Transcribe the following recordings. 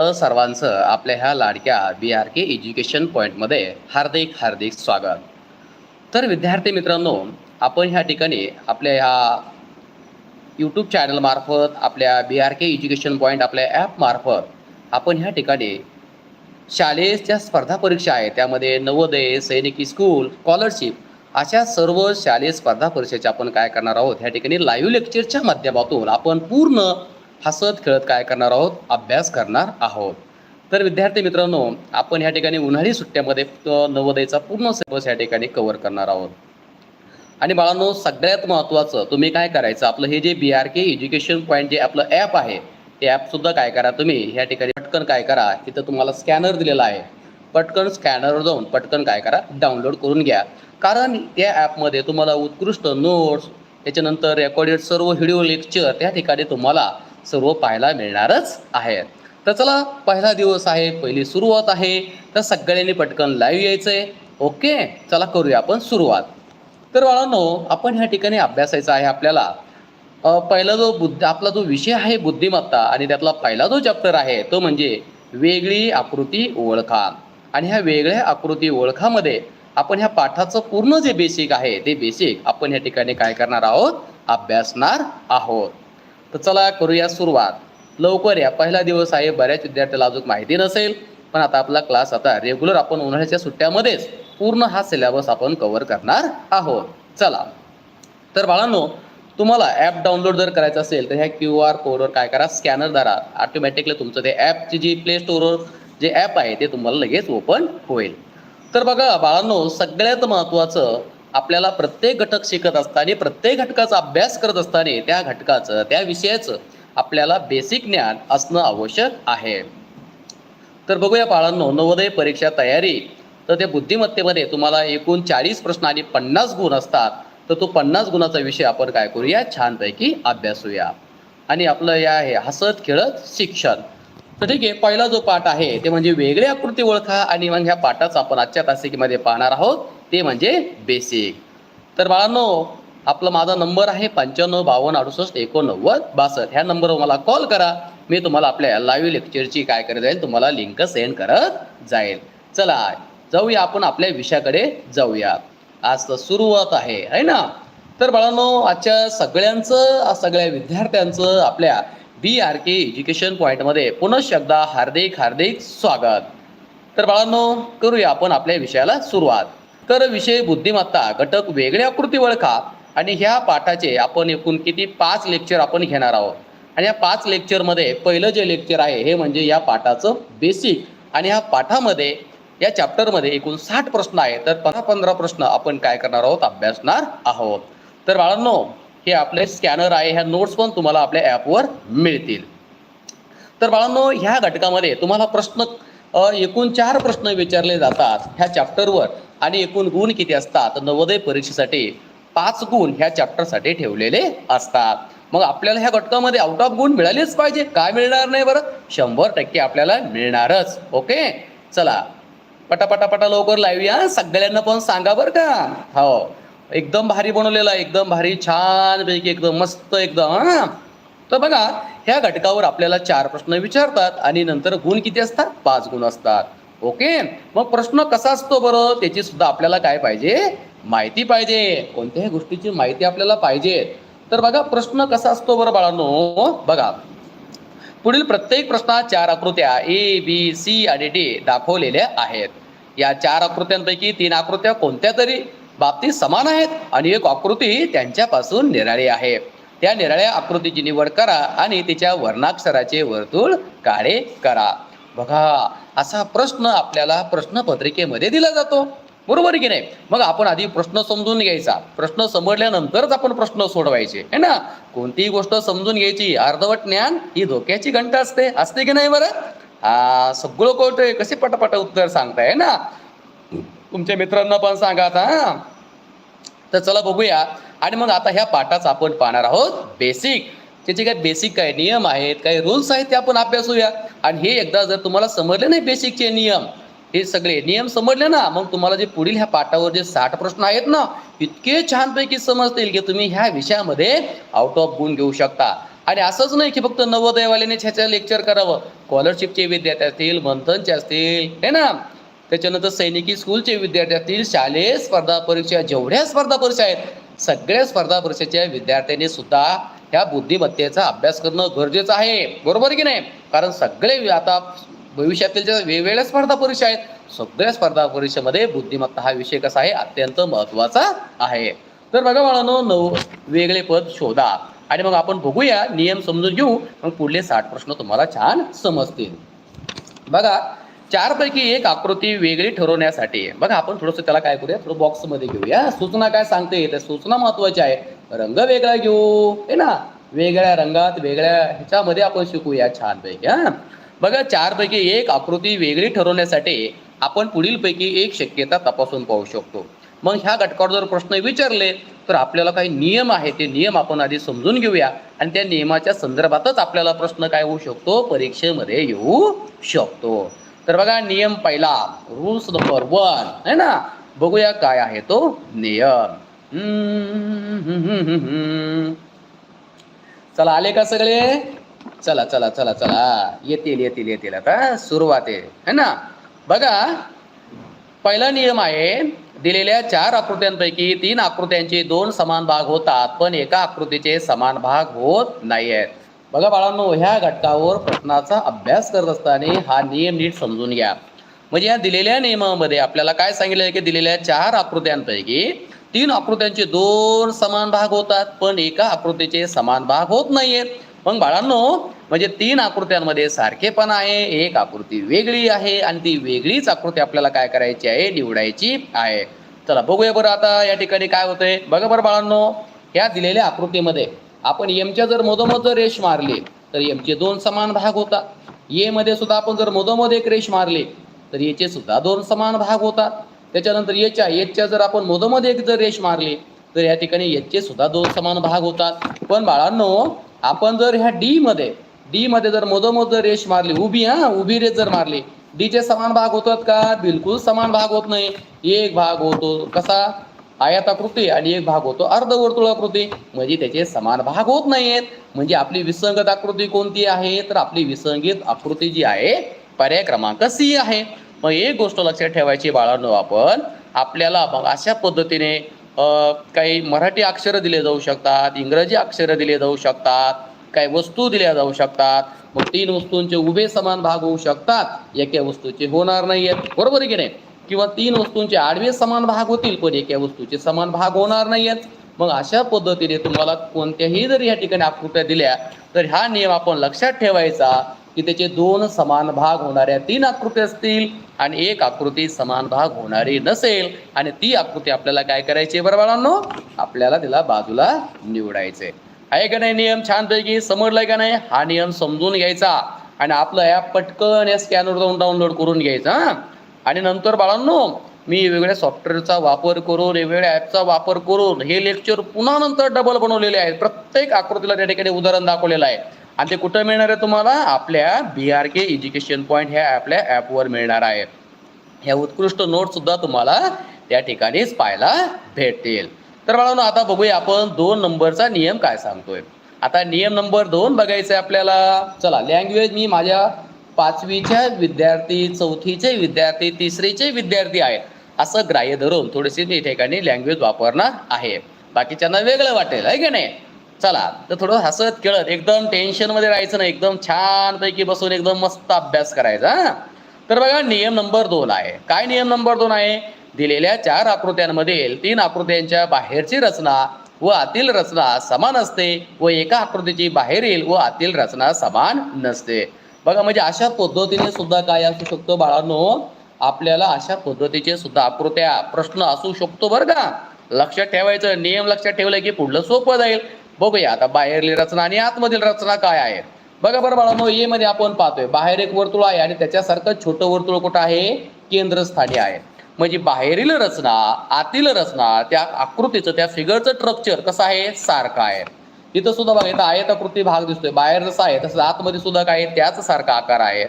सर्वांचं आपल्या ह्या लाडक्या बी आर के एज्युकेशन पॉईंटमध्ये हार्दिक हार्दिक स्वागत. तर विद्यार्थी मित्रांनो आपण ह्या ठिकाणी आपल्या ह्या यूट्यूब चॅनलमार्फत आपल्या B R K education point आपल्या ॲपमार्फत आपण ह्या ठिकाणी शालेय ज्या स्पर्धा परीक्षा आहे. त्यामध्ये नवोदय सैनिकी स्कूल स्कॉलरशिप अशा सर्व शालेय स्पर्धा परीक्षेचे आपण काय करणार आहोत? ह्या ठिकाणी लाईव्ह लेक्चरच्या माध्यमातून आपण पूर्ण हसत खेळत काय करणार आहोत? अभ्यास करणार आहोत. तर विद्यार्थी मित्रांनो आपण ह्या ठिकाणी उन्हाळी सुट्ट्यामध्ये नवोदयचा पूर्ण सिलेबस या ठिकाणी कव्हर करणार आहोत. आणि बाळांनो सगळ्यात महत्त्वाचं तुम्ही काय करायचं? आपलं हे जे B R K education point जे आपलं ॲप आहे ते ॲपसुद्धा काय करा तुम्ही? ह्या ठिकाणी पटकन काय करा? तिथं तुम्हाला स्कॅनर दिलेला आहे. पटकन स्कॅनरवर जाऊन पटकन काय करा? डाउनलोड करून घ्या. कारण त्या ॲपमध्ये तुम्हाला उत्कृष्ट नोट्स त्याच्यानंतर रेकॉर्डेड सर्व व्हिडिओ लेक्चर त्या ठिकाणी तुम्हाला सर्व पाहायला मिळणारच आहे तर चला पहिला दिवस आहे पहिली सुरुवात आहे. तर सगळ्यांनी पटकन लाईव्ह यायचं आहे ओके चला करूया आपण सुरुवात. तर बाळांनो आपण ह्या ठिकाणी अभ्यासायचा आहे आपल्याला. पहिला जो बुद्ध आपला जो विषय आहे बुद्धिमत्ता आणि त्यातला पहिला जो चॅप्टर आहे तो म्हणजे वेगळी आकृती ओळखा. आणि ह्या वेगळ्या आकृती ओळखामध्ये आपण ह्या पाठाचं पूर्ण जे बेसिक आहे ते बेसिक आपण ह्या ठिकाणी काय करणार आहोत? अभ्यासणार आहोत. तर चला करूया सुरुवात. लवकर या. पहिला दिवस आहे बऱ्याच विद्यार्थ्याला अजून माहिती नसेल पण आता आपला क्लास आता रेग्युलर आपण उन्हाळ्याच्या सुट्ट्यामध्येच पूर्ण हा सिलेबस आपण कव्हर करणार आहोत. चला. तर बाळांनो तुम्हाला ॲप डाउनलोड जर करायचं असेल तर ह्या क्यू आर कोडवर काय करा स्कॅनर दारा ऑटोमॅटिकली तुमचं ते ॲपची जी प्ले स्टोअरवर जे ॲप आहे ते तुम्हाला लगेच ओपन होईल. तर बघा बाळांनो सगळ्यात महत्त्वाचं आपल्याला प्रत्येक घटक शिकत असताना प्रत्येक घटकाचा अभ्यास करत असताना त्या घटकाचं त्या विषयाचं आपल्याला बेसिक ज्ञान असणं आवश्यक आहे. तर बघूया बाळांनो नवोदय परीक्षा तयारी. तर त्या बुद्धिमत्तेमध्ये तुम्हाला एकूण चाळीस प्रश्न आणि पन्नास गुण असतात. तर तो पन्नास गुणाचा विषय आपण काय करूया? छानपैकी अभ्यासूया आणि आपलं या आहे हसत खेळत शिक्षण. तर ठीक आहे पहिला जो पाठ आहे ते म्हणजे वेगळी आकृती ओळखा आणि मग ह्या पाठाचा आपण आजच्या तासिकेमध्ये पाहणार आहोत. ते म्हणजे बेसिक तर बाळांनो आपला माझा नंबर आहे पंच्याण्णव बावन्न अडुसष्ट एकोणनव्वद बासष्ट. ह्या नंबरवर मला कॉल करा. मी तुम्हाला आपल्या लाईव्ह लेक्चरची काय करत जाईल तुम्हाला लिंक सेंड करत जाईल. चला जाऊया आपण आपल्या विषयाकडे जाऊया. आज तर सुरुवात आहे है ना? तर बाळांनो आजच्या सगळ्यांचं सगळ्या विद्यार्थ्यांचं आपल्या बी आर के एज्युकेशन पॉईंटमध्ये पुनः एकदा हार्दिक हार्दिक स्वागत. तर बाळांनो करूया आपण आपल्या विषयाला सुरुवात. तर विषय बुद्धिमत्ता घटक वेगळ्या आकृती ओळखा आणि ह्या पाठाचे आपण एकूण किती? पाच लेक्चर आपण घेणार आहोत. आणि या पाच लेक्चरमध्ये पहिलं जे लेक्चर आहे हे म्हणजे या पाठाचं बेसिक आणि ह्या पाठामध्ये या चॅप्टरमध्ये एकूण साठ प्रश्न आहे तर पंधरा पंधरा प्रश्न आपण काय करणार आहोत? अभ्यासणार आहोत. तर बाळांनो हे आपले स्कॅनर आहे ह्या नोट्स पण तुम्हाला आपल्या ॲपवर मिळतील. तर बाळांनो ह्या घटकामध्ये तुम्हाला प्रश्न एकूण चार प्रश्न विचारले जातात ह्या चॅप्टरवर आणि एकूण गुण किती असतात? तर नवोदय परीक्षेसाठी पाच गुण ह्या चॅप्टरसाठी ठेवलेले असतात. मग आपल्याला ह्या घटकामध्ये आउट ऑफ गुण मिळालेच पाहिजे. काय मिळणार नाही बरं? शंभर टक्के आपल्याला मिळणारच. ओके? चला. पटापटा पटा लवकर लावूया सगळ्यांना पण सांगा बरं का. हो. एकदम भारी बनवलेला एकदम भारी छान पैकी एकदम मस्त एकदम हा. तर बघा ह्या घटकावर आपल्याला चार प्रश्न विचारतात आणि नंतर गुण किती असतात? पाच गुण असतात. ओके? मग प्रश्न कसा असतो बरं? त्याची सुद्धा आपल्याला काय पाहिजे? माहिती पाहिजे. कोणत्याही गोष्टीची माहिती आपल्याला पाहिजे. तर बघा प्रश्न कसा असतो बरं बाळांनो? बघा. पुढील प्रत्येक प्रश्नात चार आकृत्या ए बी सी आणि डी दाखवलेल्या आहेत. या चार आकृत्यांपैकी तीन आकृत्या कोणत्या तरी? बाबतीत समान आहेत आणि एक आकृती त्यांच्यापासून निराळी आहे. त्या निराळ्या आकृतीची निवड करा आणि तिच्या वर्णाक्षराचे वर्तुळ काळे करा. बघा असा प्रश्न आपल्याला प्रश्नपत्रिकेमध्ये दिला जातो. बरोबर आहे की नाही? मग आपण आधी प्रश्न समजून घ्यायचा. प्रश्न समजल्यानंतरच आपण प्रश्न सोडवायचे है ना? कोणतीही गोष्ट समजून घ्यायची अर्धवट ज्ञान ही धोक्याची घंटा असते. असते की नाही बरं? हा सगळं कोट कसे पटापट उत्तर सांगताय ना? तुमच्या मित्रांना पण सांगा आता हा. तर चला बघूया. आणि मग आता ह्या पाठाच आपण पाहणार आहोत बेसिक त्याचे काय बेसिक काय नियम आहेत काही रूल्स आहेत ते आपण अभ्यासूया. आणि हे एकदा जर तुम्हाला समजले नाही बेसिकचे नियम हे सगळे नियम समजले ना मग तुम्हाला जे पुढील ह्या पाठावर जे साठ प्रश्न आहेत ना इतके छानपैकी समजतील की तुम्ही ह्या विषयामध्ये आउट ऑफ गुण घेऊ शकता. आणि असंच नाही की फक्त नवोदयवाल्यानेच ह्याच्या लेक्चर करावं. स्कॉलरशिपचे विद्यार्थी असतील मंथनचे असतील हे ना? त्याच्यानंतर सैनिकी स्कूलचे विद्यार्थी असतील शालेय स्पर्धा परीक्षा जेवढ्या स्पर्धा परीक्षा आहेत सगळ्या स्पर्धा परीक्षेच्या विद्यार्थ्यांनी सुद्धा ह्या बुद्धिमत्तेचा अभ्यास करणं गरजेचं आहे. बरोबर की नाही? कारण सगळे आता भविष्यातील ज्या वेगवेगळ्या स्पर्धा परीक्षा आहेत सगळ्या स्पर्धा परीक्षेमध्ये बुद्धिमत्ता हा विषय कसा आहे अत्यंत महत्त्वाचा आहे. तर बघा बाळांनो नऊ वेगळे पद शोधा. आणि मग आपण बघूया नियम समजून घेऊ. मग पुढले साठ प्रश्न तुम्हाला छान समजतील. बघा चारपैकी एक आकृती वेगळी ठरवण्यासाठी. बघा आपण थोडंसं त्याला काय करूया? थोडं बॉक्समध्ये घेऊया. सूचना काय सांगते? सूचना महत्वाची आहे रंग वेगळा घेऊ. हे ना? वेगळ्या रंगात वेगळ्या ह्याच्यामध्ये आपण शिकूया छानपैकी हा. बघा चारपैकी एक आकृती वेगळी ठरवण्यासाठी आपण पुढीलपैकी एक शक्यता तपासून पाहू शकतो. मग ह्या घटकावर जर प्रश्न विचारले तर आपल्याला काही नियम आहे ते नियम आपण आधी समजून घेऊया आणि त्या नियमाच्या संदर्भातच आपल्याला प्रश्न काय होऊ शकतो? परीक्षेमध्ये येऊ शकतो. तर बघा नियम पहिला रूल्स नंबर वन है ना? बघूया काय आहे तो नियम. चला आले का सगळे? चला चला चला चला. येतील येतील येतील. आता सुरुवात आहे. है ना? बघा पहिला नियम आहे दिलेल्या चार आकृत्यांपैकी तीन आकृत्यांचे दोन समान भाग होतात पण एका आकृतीचे समान भाग होत नाही आहेत बघा बाळांनो ह्या घटकावर प्रश्नाचा अभ्यास करत असताना हा नियम नीट समजून घ्या. म्हणजे या दिलेल्या नियमामध्ये आपल्याला काय सांगितलं आहे की दिलेल्या चार आकृत्यांपैकी तीन आकृत्यांचे दोन समान भाग होतात पण एका आकृतीचे समान भाग होत नाहीयेत. मग बाळांनो म्हणजे तीन आकृत्यांमध्ये सारखेपणा आहे एक आकृती वेगळी आहे आणि ती वेगळीच आकृती आपल्याला काय करायची आहे निवडायची आहे. चला बघूया बरं आता या ठिकाणी काय होतंय. बघा बरं बाळांनो या दिलेल्या आकृतीमध्ये आपण एमच्या जर मधोमध जर रेष मारली तर एमचे दोन समान भाग होतात. ए मध्ये सुद्धा आपण जर मधोमध एक रेष मारली तर याचे सुद्धा दोन समान भाग होतात. त्याच्यानंतर याच्या याच्या जर आपण मधोमध एक जर रेष मारली तर या ठिकाणी याचे सुद्धा दोन समान भाग होतात. पण बाळांनो आपण जर ह्या डी मध्ये डी मध्ये जर मधोमध जर रेष मारली उभी हा उभी रेष जर मारली डीचे समान भाग होतात का? बिलकुल समान भाग होत नाही. एक भाग होतो कसा? आयताकृती आणि एक भाग होतो अर्धवर्तुळाकृती. म्हणजे त्याचे समान भाग होत नाहीयेत. म्हणजे आपली विसंगत आकृती कोणती आहे? तर आपली विसंगीत आकृती जी आहे पर्याय क्रमांक सी आहे. मग एक गोष्ट लक्षात ठेवायची बाळांनो आपण आपल्याला मग अशा पद्धतीने काही मराठी अक्षरं दिले जाऊ शकतात इंग्रजी अक्षरं दिले जाऊ शकतात काही वस्तू दिल्या जाऊ शकतात मग तीन वस्तूंचे उभे समान भाग होऊ शकतात एका वस्तूचे होणार नाहीयेत बरोबर आहे की नाही? किंवा तीन वस्तूंचे आडवे समान भाग होतील पण एका वस्तूचे समान भाग होणार नाहीयेत. मग अशा पद्धतीने तुम्हाला कोणत्याही जर या ठिकाणी आकृत्या दिल्या तर हा नियम आपण लक्षात ठेवायचा की त्याचे दोन समान भाग होणाऱ्या तीन आकृती असतील आणि एक आकृती समान भाग होणारी नसेल. आणि ती आकृती आपल्याला काय करायची आहे बरं बाळांनो? आपल्याला तिला बाजूला निवडायचे. आहे का नाही नियम? छानपैकी. समजलाय का नाही? हा नियम समजून घ्यायचा. आणि आपलं ॲप पटकन या स्कॅनवर जाऊन डाउनलोड करून घ्यायचा आणि नंतर बाळांनो मी वेगवेगळ्या सॉफ्टवेअरचा वापर करून वेगवेगळ्या ॲपचा वापर करून हे लेक्चर पुन्हा नंतर डबल बनवलेले आहेत. प्रत्येक आकृतीला त्या ठिकाणी उदाहरण दाखवलेलं आहे. आणि ते कुठं मिळणार आहे तुम्हाला? आपल्या B R K education point ह्या आपल्या ॲपवर मिळणार आहे. ह्या उत्कृष्ट नोटसुद्धा तुम्हाला त्या ठिकाणीच पाहायला भेटतील तर बाळांनो आता बघूया आपण दोन नंबरचा नियम काय सांगतोय. आता नियम नंबर दोन बघायचा आहे आपल्याला. चला लँग्वेज मी माझ्या पाचवीच्या विद्यार्थी चौथीचे विद्यार्थी तिसरीचे विद्यार्थी आहेत. असं ग्राह्य धरून थोडीशी मी ठिकाणी लँग्वेज वापरणार आहे. बाकीच्यांना वेगळं वाटेल आहे की नाही? चला तर थोडं हसत खेळत एकदम टेन्शनमध्ये राहायचं नाही एकदम छानपैकी बसून एकदम मस्त अभ्यास करायचा तर बघा नियम नंबर दोन आहे. काय नियम नंबर दोन आहे? दिलेल्या चार आकृत्यांमधील तीन आकृत्यांच्या बाहेरची रचना व आतील रचना समान असते व एका आकृतीची बाहेरील व आतील रचना समान नसते. बघा म्हणजे अशा पद्धतीने सुद्धा काय असू शकतो बाळांनो? आपल्याला अशा पद्धतीचे सुद्धा आकृत्या प्रश्न असू शकतो बरं का? लक्षात ठेवायचं नियम लक्षात ठेवलं की पुढलं सोपं जाईल. बघूया आता बाहेरली रचना आणि आतमधील रचना काय आहे बघा बरं बाळा ए मध्ये आपण पाहतोय बाहेर एक वर्तुळ आहे आणि त्याच्यासारखं छोटं वर्तुळ कुठं आहे? केंद्रस्थानी आहे. म्हणजे बाहेरील रचना आतील रचना त्या आकृतीचं त्या फिगरचं स्ट्रक्चर कसं आहे? सारखं आहे. इथं सुद्धा बघा इथं आयताकृती भाग दिसतोय. बाहेर जसं आहे तसं आतमध्ये सुद्धा काय आहे? त्याच सारखा आकार आहे.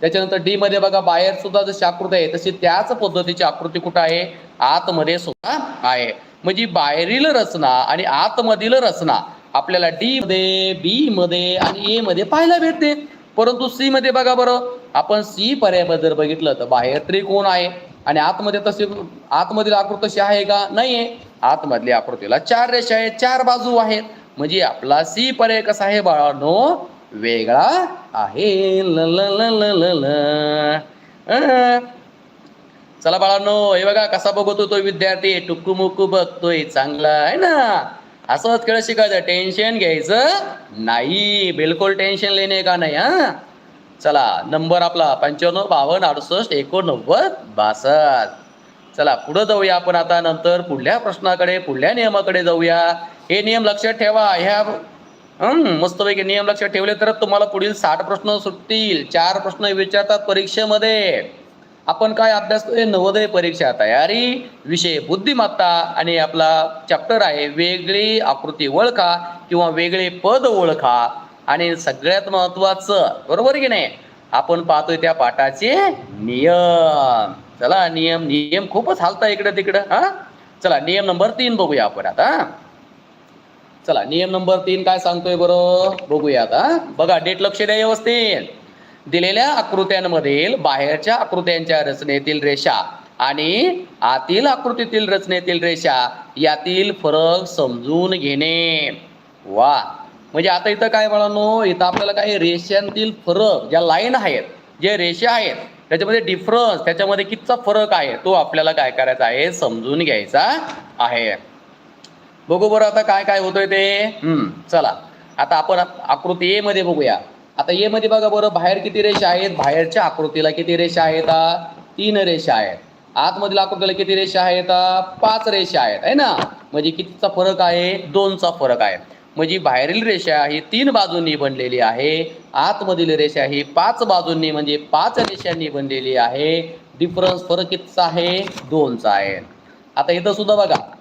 त्याच्यानंतर डी मध्ये बघा बाहेर सुद्धा जशी आकृती आहे तशी त्याच पद्धतीची आकृती कुठं आहे? आतमध्ये सुद्धा आहे. म्हणजे बाहेरील रचना आणि आतमधील रचना आपल्याला डी मध्ये बी मध्ये आणि ए मध्ये पाहायला भेटते. परंतु सी मध्ये बघा बरं आपण सी पर्याय जर बघितलं तर बाहेर त्रिकोण आहे आणि आतमध्ये तसे आतमधील आकृती तशी आहे का? नाहीये. आतमधल्या आकृतीला चार रेषा आहेत चार बाजू आहेत. म्हणजे आपला सी पर्याय कसा आहे बाळांनो? वेगळा आहे. ल ल ल ल ल चला बाळांनो हे बघा कसा बघतो तो विद्यार्थी. टुकू मुकू बघतोय चांगला आहे ना? असंच खेळ शिकायचं टेन्शन घ्यायचं नाही. बिलकुल टेन्शन लेणे का नाही हा? चला नंबर आपला पंच्याण्णव बावन्न अडुसष्ट एकोणनव्वद बासष्ट. चला पुढे जाऊया आपण आता नंतर. पुढल्या प्रश्नाकडे पुढल्या नियमाकडे जाऊया. हे नियम लक्षात ठेवा. ह्या मस्तपैकी नियम लक्षात ठेवले तर तुम्हाला पुढील साठ प्रश्न सुटतील. चार प्रश्न विचारतात परीक्षेमध्ये. आपण काय अभ्यास करतोय? नवोदय परीक्षा तयारी विषय बुद्धिमत्ता आणि आपला चॅप्टर आहे वेगळी आकृती ओळखा किंवा वेगळे पद ओळखा. आणि सगळ्यात महत्वाचं बरोबर की नाही? आपण पाहतोय त्या पाठाचे नियम. चला नियम नियम खूपच हालता इकडं तिकडं हा? चला नियम नंबर तीन बघूया आपण आता. चला नियम नंबर तीन काय सांगतोय बरं? बघूया आता. बघा डेट लक्ष द्या व्यवस्थित. दिलेल्या आकृत्यांमधील बाहेरच्या आकृत्यांच्या रचनेतील रेषा आणि आतील आकृतीतील रचनेतील रेषा यातील फरक समजून घेणे. वा. म्हणजे आता इथं काय म्हणानो इथं आपल्याला काही रेषांतील फरक ज्या लाईन आहेत जे रेषा आहेत त्याच्यामध्ये डिफरन्स त्याच्यामध्ये कितचा फरक आहे तो आपल्याला काय करायचा आहे समजून घ्यायचा आहे. बघू बरं आता काय काय होतंय ते. हम्म चला. आता आपण आकृती ए मध्ये बघूया. आता ये मध्ये बघा बरं बाहेर किती रेषा आहेत? बाहेरच्या आकृतीला किती रेषा आहेत? तीन रेषा आहेत. आतमधील आकृतीला किती रेषा आहेत? पाच रेषा आहेत आहे ना? म्हणजे कितीचा फरक आहे? दोनचा फरक आहे. म्हणजे बाहेरील रेषा ही तीन बाजूंनी बनलेली आहे. आतमधील रेषा ही पाच बाजूंनी म्हणजे पाच रेषांनी बनलेली आहे. डिफरन्स फरक कितीचा आहे? दोनचा आहे. आता इथं सुद्धा बघा.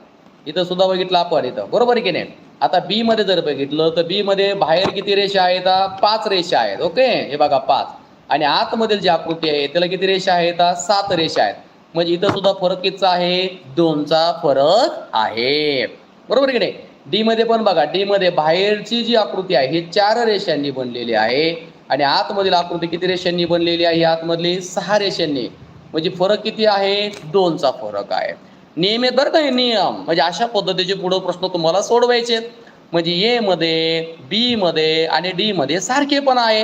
इथं सुद्धा बघितलं आपण इथं. बरोबर आहे की नाही? आता बी मध्ये जर बघितलं तर बी मध्ये बाहेर किती रेषा आहेत? पाच रेषा आहेत ओके? हे बघा पाच. आणि आतमधील जी आकृती आहे त्याला किती रेषा आहेत? सात रेषा आहेत. म्हणजे इथं सुद्धा फरक कितीचा आहे? दोनचा फरक आहे. बरोबर आहे की नाही? डी मध्ये पण बघा डी मध्ये बाहेरची जी आकृती आहे ही चार रेषांनी बनलेली आहे. आणि आतमधील आकृती किती रेषांनी बनलेली आहे? ही आतमधली सहा रेषांनी. म्हणजे फरक किती आहे? दोनचा फरक आहे. नियम आहेत बरं का हे नियम. म्हणजे अशा पद्धतीचे पुढे प्रश्न तुम्हाला सोडवायचे आहेत. म्हणजे ए मध्ये बी मध्ये आणि डी मध्ये सारखेपण आहे.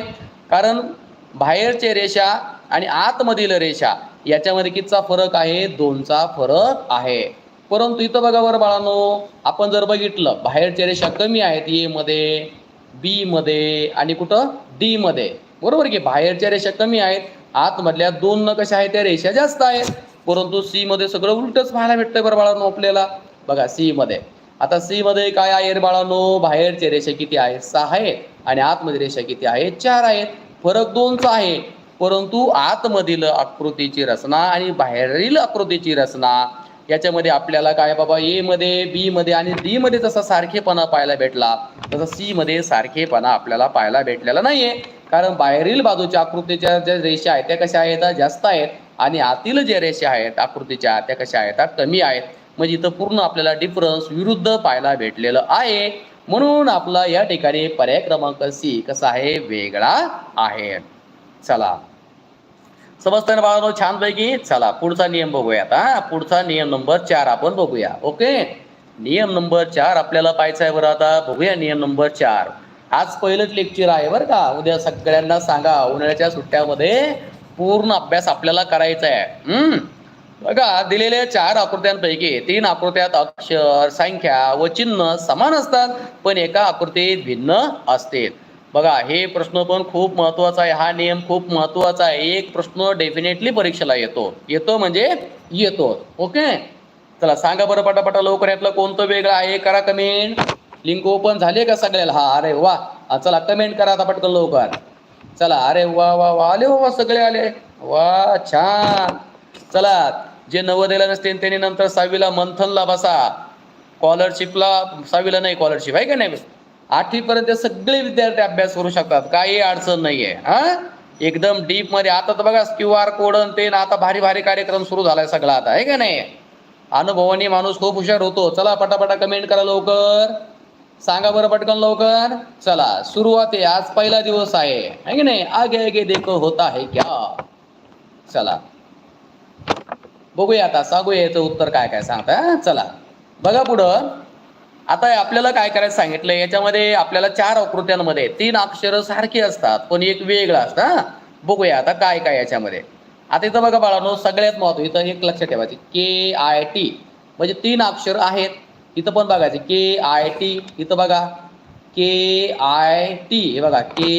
कारण बाहेरचे रेषा आणि आतमधील रेषा याच्यामध्ये कितीचा फरक आहे? दोनचा फरक आहे. परंतु इथं बघा बरं बाळांनो आपण जर बघितलं बाहेरच्या रेषा कमी आहेत. ए मध्ये बी मध्ये आणि कुठं? डी मध्ये. बरोबर की बाहेरच्या रेषा कमी आहेत आतमधल्या दोन न कशा आहेत? त्या रेषा जास्त आहेत. परंतु सी मध्ये सगळं उलटच पाहायला भेटतंय बरं बाळांनो आपल्याला. बघा सी मध्ये. आता सी मध्ये काय आहे बाळांनो? बाहेरचे रेषा किती आहेत? सहा आहेत. आणि आतमध्ये रेषा किती आहेत? चार आहेत. फरक दोनचा आहे. परंतु आतमधील आकृतीची रचना आणि बाहेरील आकृतीची रचना याच्यामध्ये आपल्याला काय बाबा? ए मध्ये बी मध्ये आणि डी मध्ये जसा सारखेपणा पाहायला भेटला तसा सी मध्ये सारखेपणा आपल्याला पाहायला भेटलेला नाहीये. कारण बाहेरील बाजूच्या आकृतीच्या ज्या रेषा आहेत त्या कशा आहेत? जास्त आहेत. आणि आतील जे रेषा आहेत आकृतीच्या त्या कशा आहेत कमी आहेत. म्हणजे इथं पूर्ण आपल्याला डिफरन्स विरुद्ध पाहायला भेटलेलं आहे. म्हणून आपला या ठिकाणी पर्याय क्रमांक सी कसा आहे? वेगळा आहे. चला. समजताना ना बाळांनो छानपैकी चला. पुढचा नियम बघूया आता. पुढचा नियम नंबर चार आपण बघूया. ओके? नियम नंबर चार आपल्याला पाहायचा आहे बरं आता. बघूया नियम नंबर चार. आज पहिलंच लेक्चर आहे बरं का. उद्या सगळ्यांना सांगा. उन्हाळ्याच्या सुट्ट्यामध्ये पूर्ण अभ्यास आपल्याला करायचा आहे. हम्म. बघा दिलेल्या चार आकृत्यांपैकी तीन आकृत्यात अक्षर संख्या व चिन्ह समान असतात पण एका आकृतीत भिन्न असते. बघा हे प्रश्न पण खूप महत्त्वाचा आहे. हा नियम खूप महत्त्वाचा आहे. एक प्रश्न डेफिनेटली परीक्षेला येतो. येतो म्हणजे येतो. ओके? चला सांगा बरं पटापटा लवकर यातलं कोणतं वेगळं आहे? करा कमेंट लिंक ओपन झाली का सगळ्याला? हा अरे वा. चला कमेंट करा आता पटकन लवकर. चला अरे वा वा वा आले हो, वा सगळे आले. वा छान. चला जे नवोदयला नसते त्यांनी नंतर सहावीला मंथनला बसा. स्कॉलरशिपला सहावीला नाही स्कॉलरशिप आहे का नाही? आठवीपर्यंत सगळे विद्यार्थी अभ्यास करू शकतात. काही अडचण नाहीये. हा? एकदम डीपमध्ये. आता तर बघा क्यू आर कोड आणि ते ना आता भारी भारी कार्यक्रम सुरू झालाय सगळा आता आहे का नाही? अनुभवानी माणूस खूप हुशार होतो. चला पटापटा कमेंट करा लवकर. सांगा बरं पटकन लवकर. चला सुरुवात आहे. आज पहिला दिवस आहे. है की नाही? आगे आगे देखो होता है क्या? चला. बघूया आता. सांगूया याचं उत्तर काय काय सांगता चला. बघा पुढं. आता आपल्याला काय करायचं सांगितलं याच्यामध्ये आपल्याला चार आकृत्यांमध्ये तीन अक्षरं सारखी असतात पण एक वेगळं असतं बघूया आता काय काय याच्यामध्ये. आता इथं बघा बाळांनो सगळ्यात महत्त्व इथं एक लक्षात ठेवायचं. के आय टी म्हणजे तीन अक्षर आहेत. इथं पण बघायचं के आय टी इथं बघा. के आय टी हे बघा के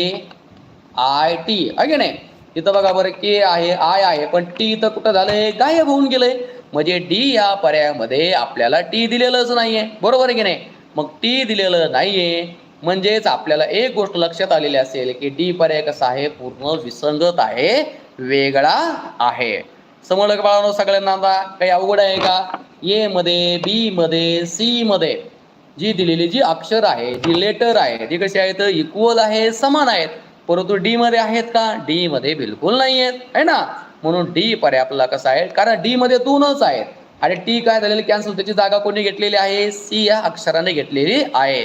आय टी आहे की नाही? इथं बघा बरं के आहे आय आहे पण टी इथं कुठं झालंय? गायब होऊन गेलंय. म्हणजे डी या पर्यायामध्ये आपल्याला टी दिलेलंच नाहीये. बरोबर आहे की नाही? मग टी दिलेलं नाहीये म्हणजेच आपल्याला एक गोष्ट लक्षात आलेली असेल की डी पर्याय कसा आहे? पूर्ण विसंगत आहे वेगळा आहे. समजलं का बाळांनो सगळ्यांना आता काही अवघड आहे का? ए मध्ये बी मध्ये सी मध्ये जी दिलेली जी अक्षर आहे जी लेटर आहे ती कशी आहेत? इक्वल आहे समान आहेत. परंतु डी मध्ये आहेत का? डी मध्ये बिलकुल नाही आहेत आहे ना? म्हणून डी पर्याय आपला कसा आहे? कारण डी मध्ये दोनच आहेत. आणि टी काय झालेली? कॅन्सल त्याची जागा कोणी घेतलेली आहे? सी या अक्षराने घेतलेली आहे.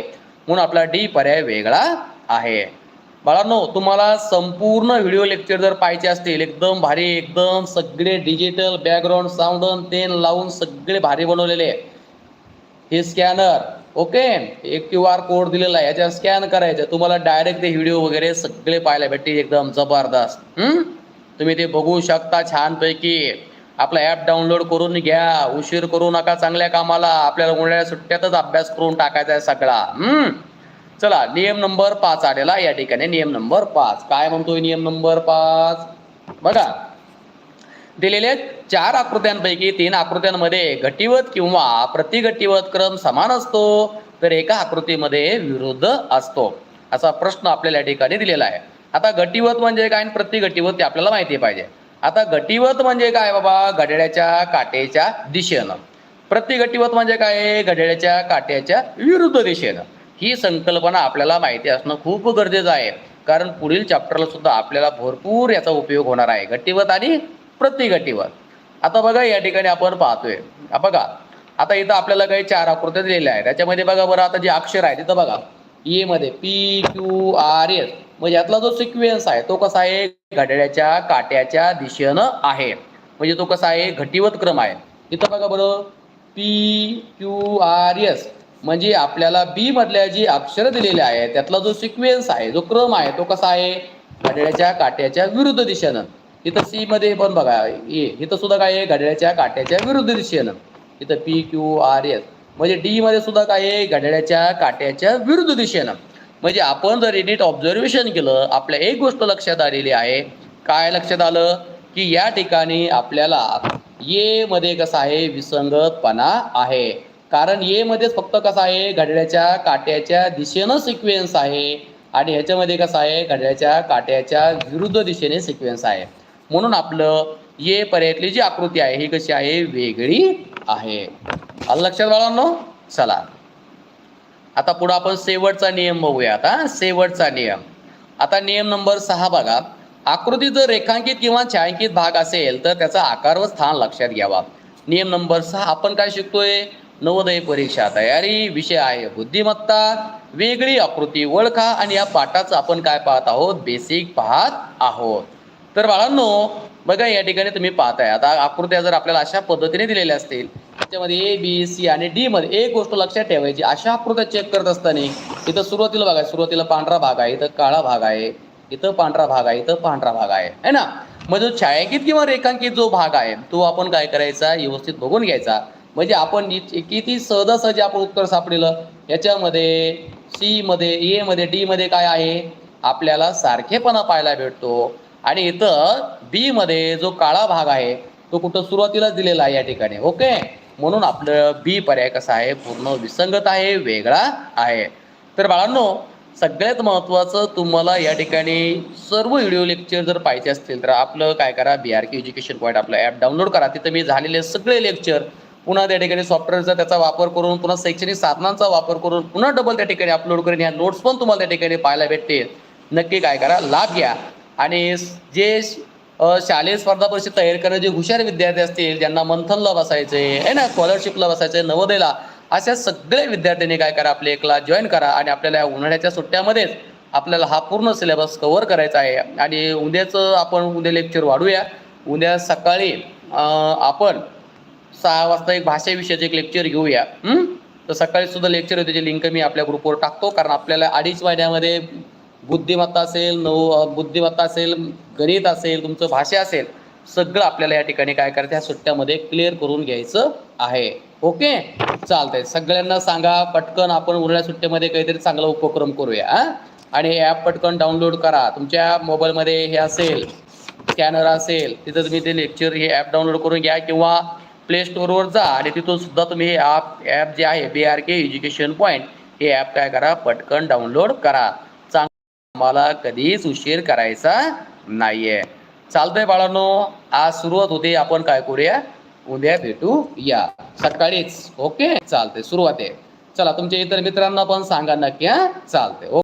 म्हणून आपला डी पर्याय वेगळा आहे. बाळांनो तुम्हाला संपूर्ण व्हिडिओ लेक्चर जर पाहिजे असतील एकदम भारी एकदम सगळे डिजिटल बॅकग्राऊंड साऊंड तेन लावून सगळे भारी बनवलेले हे स्कॅनर ओके एक क्यू आर कोड दिलेला आहे याच्यावर स्कॅन करायचं. तुम्हाला डायरेक्ट ते व्हिडिओ वगैरे सगळे पाहायला भेटतील एकदम जबरदस्त. तुम्ही ते बघू शकता छानपैकी. आपला ॲप डाउनलोड करून घ्या. उशीर करू नका चांगल्या कामाला. आपल्याला उन्हाळ्या सुट्ट्यातच अभ्यास करून टाकायचा आहे सगळा. हम्म? चला नियम नंबर पाच आलेला या ठिकाणी. नियम नंबर पाच. काय म्हणतोय नियम नंबर पाच? बघा. दिलेल्या चार आकृत्यांपैकी तीन आकृत्यांमध्ये घटीवत किंवा प्रतिघटीवत क्रम समान असतो तर एका आकृतीमध्ये विरुद्ध असतो. असा प्रश्न आपल्याला या ठिकाणी दिलेला आहे. आता घटीवत म्हणजे काय आणि प्रतिघटीवत ते आपल्याला माहिती पाहिजे. आता घटीवत म्हणजे काय बाबा? घड्याळ्याच्या काटेच्या दिशेनं. प्रतिघटीवत म्हणजे काय? घड्याळ्याच्या काट्याच्या विरुद्ध दिशेनं. ही संकल्पना आपल्याला माहिती असणं खूप गरजेचं आहे. कारण पुढील चॅप्टरला सुद्धा आपल्याला भरपूर याचा उपयोग होणार आहे. गट्टीवत आणि प्रतिघटीवत आता बघा या ठिकाणी आपण पाहतोय. बघा आता इथं आपल्याला काही चार आकृत्या दिलेल्या आहेत. त्याच्यामध्ये बघा बरं आता जे अक्षर आहे तिथं बघा. ए मध्ये पी क्यू आर एस म्हणजे यातला जो सिक्वेन्स आहे तो कसा आहे? घड्याळ्याच्या काट्याच्या दिशेनं आहे. म्हणजे तो कसा आहे? घटीवत क्रम आहे. इथं बघा बरं. पी क्यू आर एस म्हणजे आपल्याला बी मधल्या जी अक्षरं दिलेली आहे त्यातला जो सिक्वेन्स आहे जो क्रम आहे तो कसा आहे? घड्याळ्याच्या काट्याच्या विरुद्ध दिशेनं. इथं सी मध्ये पण बघा ए इथं सुद्धा काय आहे? घड्याळ्याच्या काट्याच्या विरुद्ध दिशेनं. इथं पी क्यू आर एस म्हणजे डी मध्ये सुद्धा काय आहे? घड्याळ्याच्या काट्याच्या विरुद्ध दिशेनं. म्हणजे आपण जर नीट ऑब्झर्वेशन केलं आपल्या एक गोष्ट लक्षात आलेली आहे. काय लक्षात आलं? की या ठिकाणी आपल्याला ये मध्ये कसं आहे? विसंगतपणा आहे. कारण ये मध्येच फक्त कसं आहे घड्याळ्याच्या काट्याच्या दिशेनं सिक्वेन्स आहे आणि ह्याच्यामध्ये कसं आहे घड्याळ्याच्या काट्याच्या विरुद्ध दिशेने सिक्वेन्स आहे. म्हणून आपलं ये पर्यायातली जी आकृती आहे ही कशी आहे वेगळी आहे. आलं लक्षात बाळांनो? चला. आता पुढे आपण शेवटचा नियम बघूया आता शेवटचा नियम. आता नियम नंबर सहा बघा. आकृती जर रेखांकित किंवा छायांकित भाग असेल तर त्याचा आकार व स्थान लक्षात घ्यावा. नियम नंबर सहा आपण काय शिकतोय? नवोदय परीक्षा तयारी विषय आहे बुद्धिमत्ता वेगळी आकृती ओळखा आणि या पाठाचं आपण काय पाहत आहोत? बेसिक पाहत आहोत. तर बाळांनो बघा या ठिकाणी तुम्ही पाहताय. आता आकृत्या जर आपल्याला अशा पद्धतीने दिलेल्या असतील त्याच्यामध्ये ए बी सी आणि डी मध्ये एक गोष्ट लक्षात ठेवायची. अशा आकृत्या चेक करत असताना इथं सुरुवातीला बघा सुरुवातीला पांढरा भाग आहे इथं काळा भाग आहे इथं पांढरा भाग आहे इथं पांढरा भाग आहे. है ना? मग जो छायांकित किंवा रेखांकित जो भाग आहे तो आपण काय करायचा? व्यवस्थित बघून घ्यायचा. म्हणजे आपण इ- किती सहजासहजी आपण उत्तर सापडलं? याच्यामध्ये सी मध्ये ए मध्ये डी मध्ये काय आहे? आपल्याला सारखेपणा पाहायला भेटतो. आणि इथं बी मध्ये जो काळा भाग आहे तो कुठं सुरुवातीलाच दिलेला आहे या ठिकाणी ओके? म्हणून आपलं बी पर्याय कसा आहे? पूर्ण विसंगत आहे वेगळा आहे. तर बाळांनो सगळ्यात महत्त्वाचं तुम्हाला या ठिकाणी सर्व व्हिडिओ लेक्चर जर पाहिजे असतील तर आपलं काय करा? B R K education point आपलं ॲप डाउनलोड करा. तिथं मी झालेले सगळे लेक्चर पुन्हा त्या ठिकाणी सॉफ्टवेअरचा त्याचा वापर करून पुन्हा शैक्षणिक साधनांचा वापर करून पुन्हा डबल त्या ठिकाणी अपलोड करून या नोट्स पण तुम्हाला त्या ठिकाणी पाहायला भेटतील. नक्की काय करा लाभ घ्या. आणि जे शालेय स्पर्धा परीक्षा तयार करणारे जे हुशार विद्यार्थी असतील ज्यांना मंथनला बसायचे आहे ना स्कॉलरशिपला बसायचे नवोदयला अशा सगळ्या विद्यार्थ्यांनी काय करा आपले क्लास जॉईन करा आणि आपल्याला या उन्हाळ्याच्या सुट्ट्यामध्येच आपल्याला हा पूर्ण सिलेबस कव्हर करायचा आहे. आणि उद्याचं आपण उद्या लेक्चर वाढूया. उद्या सकाळी आपण सहा वाजता एक भाषा विषयाचं एक लेक्चर घेऊया. तर सकाळी सुद्धा लेक्चर आहे त्याची लिंक मी आपल्या ग्रुपवर टाकतो. कारण आपल्याला अडीच महिन्यामध्ये बुद्धिमत्ता असेल नऊ बुद्धिमत्ता असेल गणित असेल तुमचं भाषा असेल सगळं आपल्याला या ठिकाणी काय करायचं ह्या सुट्ट्यामध्ये क्लिअर करून घ्यायचं आहे. ओके? चालतंय. सगळ्यांना सांगा पटकन आपण उन्हाळ्या सुट्ट्यामध्ये काहीतरी चांगला उपक्रम करूया हा? आणि हे ॲप पटकन डाउनलोड करा. तुमच्या मोबाईलमध्ये हे असेल स्कॅनर असेल तिथं तुम्ही ते लेक्चर हे ॲप डाउनलोड करून घ्या किंवा प्ले स्टोअरवर जा आणि तिथून सुद्धा तुम्ही हे ॲप ॲप जे आहे B R K education point हे ॲप काय करा पटकन डाउनलोड करा. चांग मला कधीच उशीर करायचा नाहीये. चालतंय बाळांनो आज सुरुवात होते आपण काय करूया? उद्या भेटू या सकाळीच. ओके चालतंय. सुरुवात आहे. चला तुमच्या इतर मित्रांना पण सांगा नक्की हा. चालतंय. ओके